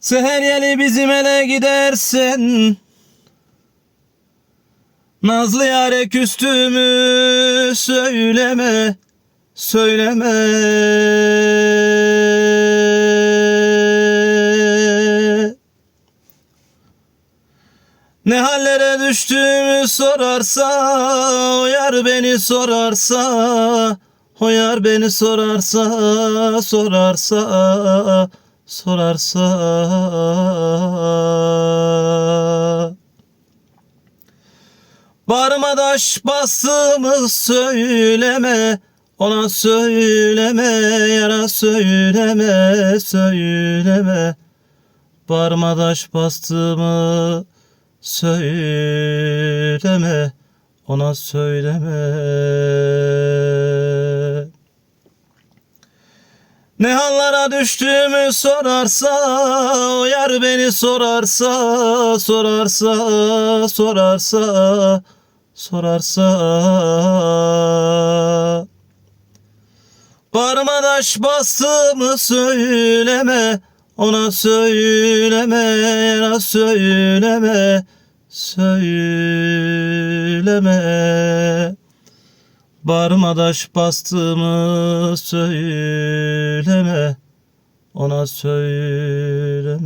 Seher yeli bizim ele gidersen Nazlı yare küstümü söyleme Söyleme. Ne hallere düştüğümü sorarsa O beni sorarsa O beni sorarsa Sorarsa Sorarsa Barmadaş bastığımı söyleme Ona söyleme yara söyleme söyleme. Barmadaş bastığımı söyleme Ona söyleme ne hallara düştüğümü sorarsa O yar beni sorarsa Sorarsa Sorarsa Sorarsa. Barmadaş bastığımı söyleme Ona söyleme Yana söyleme Söyleme Barmadaş bastığımı söyleme Ona söyleme